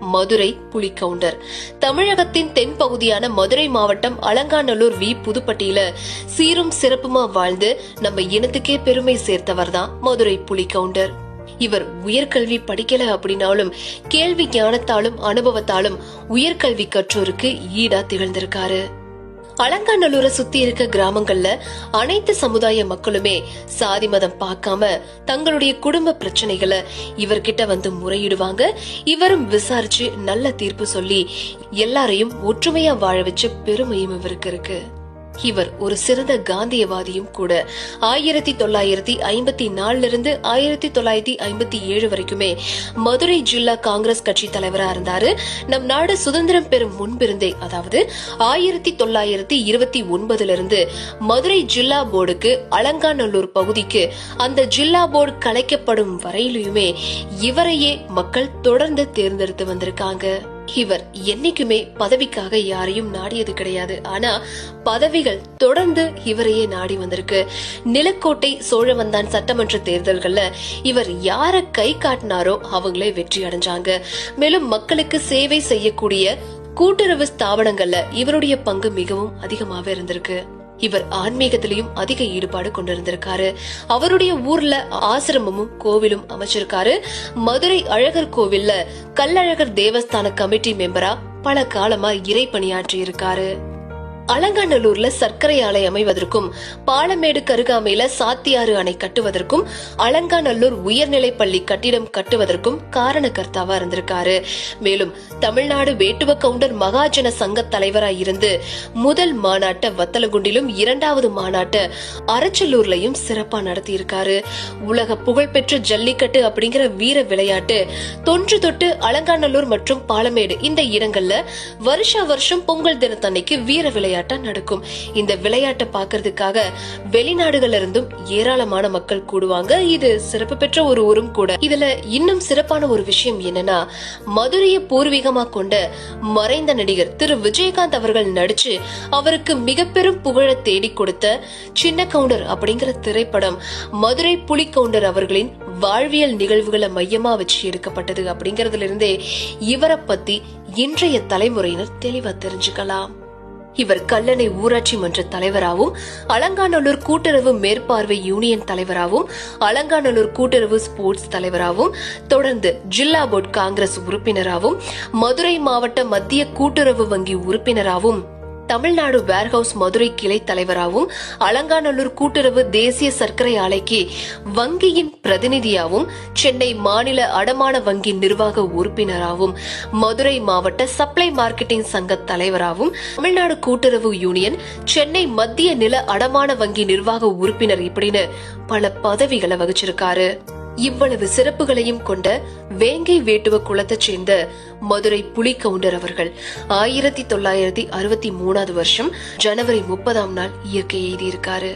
மதுரை புலிகவுண்டர் தமிழகத்தின் தென்பகுதியான மதுரை மாவட்டம் அலங்காநல்லூர் வி புதுப்பட்டியில சீரும் சிறப்புமா வாழ்ந்து நம்ம இனத்துக்கே பெருமை சேர்த்தவர் தான் மதுரை புலிகவுண்டர் இவர் உயர்கல்வி படிக்கல அப்படின்னாலும் கேள்வி ஞானத்தாலும் அனுபவத்தாலும் உயர்கல்வி கற்றோருக்கு ஈடா திகழ்ந்திருக்காரு. அலங்காநல்லூரை சுத்தி இருக்க கிராமங்கள்ல அனைத்து சமுதாய மக்களுமே சாதி மதம் பார்க்காம தங்களுடைய குடும்ப பிரச்சனைகளை இவர்கிட்ட வந்து முறையிடுவாங்க. இவரும் விசாரிச்சு நல்ல தீர்ப்பு சொல்லி எல்லாரையும் ஒற்றுமையா வாழ வச்ச பெருமையும் இவருக்கு இருக்கு. இவர் ஒரு சிறந்த காந்தியவாதியும் கூட. ஆயிரத்தி தொள்ளாயிரத்தி ஐம்பத்தி நாலுல இருந்து ஆயிரத்தி தொள்ளாயிரத்தி ஐம்பத்தி ஏழு வரைக்குமே மதுரை ஜில்லா காங்கிரஸ் கட்சி தலைவரா இருந்தாரு. நம் நாடு சுதந்திரம் பெறும் முன்பிருந்தே அதாவது ஆயிரத்தி தொள்ளாயிரத்தி இருபத்தி ஒன்பதுல இருந்து மதுரை ஜில்லா போர்டுக்கு அலங்காநல்லூர் பகுதிக்கு அந்த ஜில்லா போர்டு கலைக்கப்படும் வரையிலுமே இவரையே மக்கள் தொடர்ந்து தேர்ந்தெடுத்து வந்திருக்காங்க. இவர் என்னைக்குமே பதவிக்காக யாரையும் நாடியது கிடையாது. ஆனா பதவிகள் தொடர்ந்து இவரையே நாடி வந்திருக்கு. நிலக்கோட்டை சோழவந்தான் சட்டமன்ற தேர்தல்கள்ல இவர் யார கை காட்டினாரோ அவங்களே வெற்றி அடைஞ்சாங்க. மேலும் மக்களுக்கு சேவை செய்யக்கூடிய கூட்டுறவு ஸ்தாபனங்கள்ல இவருடைய பங்கு மிகவும் அதிகமாவே இருந்திருக்கு. இவர் ஆன்மீகத்திலையும் அதிக ஈடுபாடு கொண்டிருந்திருக்காரு. அவருடைய ஊர்ல ஆசிரமமும் கோவிலும் அமைச்சிருக்காரு. மதுரை அழகர் கோவில்ல கல்லழகர் தேவஸ்தான கமிட்டி மெம்பரா பல காலமா இறை பணியாற்றி இருக்காரு அலங்காநல்லூர்ல சர்க்கரை ஆலை அமைவதற்கும் பாலமேடு கருகாமையில சாத்தியாறு அணை கட்டுவதற்கும் அலங்காநல்லூர் உயர்நிலை பள்ளி கட்டிடம் கட்டுவதற்கும் காரணக்கர்த்தாவா இருந்திருக்காரு. மேலும் தமிழ்நாடு வேட்டுவ கவுண்டர் மகாஜன சங்க தலைவராய் இருந்து முதல் மாநாட்டை வத்தலகுண்டிலும் இரண்டாவது மாநாட்டை அரச்சலூர்லயும் சிறப்பா நடத்தியிருக்காரு. உலக புகழ்பெற்ற ஜல்லிக்கட்டு அப்படிங்கிற வீர விளையாட்டு தொன்று தொட்டு அலங்காநல்லூர் மற்றும் பாலமேடு இந்த இடங்கள்ல வருஷா வருஷம் பொங்கல் தினத்தன்னைக்கு வீர விளையாட்டு விளையாட்டா நடக்கும். இந்த விளையாட்டை பாக்குறதுக்காக வெளிநாடுகள்ல இருந்தும் ஏராளமான மக்கள் கூடுவாங்க. இது சிறப்பு பெற்ற ஒரு ஊரும் கூட. இதுல இன்னும் சிறப்பான ஒரு விஷயம் என்னன்னா மதுரையை பூர்வீகமா கொண்ட மறைந்த நடிகர் திரு. விஜயகாந்த் அவர்கள் நடிச்சு அவருக்கு மிக பெரும் புகழ தேடி கொடுத்த சின்ன கவுண்டர் அப்படிங்கிற திரைப்படம் மதுரை புலி கவுண்டர் அவர்களின் வாழ்வியல் நிகழ்வுகளை மையமா வச்சு எடுக்கப்பட்டது அப்படிங்கறதுல இருந்தே இவரை பத்தி இன்றைய தலைமுறையினர் தெளிவா தெரிஞ்சுக்கலாம். இவர் கல்லணை ஊராட்சி மன்ற தலைவராகவும் அலங்காநல்லூர் கூட்டுறவு மேற்பார்வை யூனியன் தலைவராகவும் அலங்காநல்லூர் கூட்டுறவு ஸ்போர்ட்ஸ் தலைவராகவும் தொடர்ந்து ஜில்லா போர்டு காங்கிரஸ் உறுப்பினராகவும் மதுரை மாவட்ட மத்திய கூட்டுறவு வங்கி உறுப்பினராகவும் தமிழ்நாடு வேர்ஹவுஸ் மதுரை கிளை தலைவராகவும் அலங்காநல்லூர் கூட்டுறவு தேசிய சர்க்கரை ஆலைக்கு வங்கியின் பிரதிநிதியாகவும் சென்னை மாநில அடமான வங்கி நிர்வாக உறுப்பினராகவும் மதுரை மாவட்ட சப்ளை மார்க்கெட்டிங் சங்க தலைவராகவும் தமிழ்நாடு கூட்டுறவு யூனியன் சென்னை மத்திய நில அடமான வங்கி நிர்வாக உறுப்பினர் இப்படின்னு பல பதவிகளை வகிச்சிருக்காரு. இவ்வளவு சிறப்புகளையும் கொண்ட வேங்கை வேட்டுவ குளத்தைச் சேர்ந்த மதுரை புலி கவுண்டர் அவர்கள் ஆயிரத்தி தொள்ளாயிரத்தி அறுபத்தி மூணாவது வருஷம் ஜனவரி முப்பதாம் நாள் இயற்கை எழுதியிருக்காரு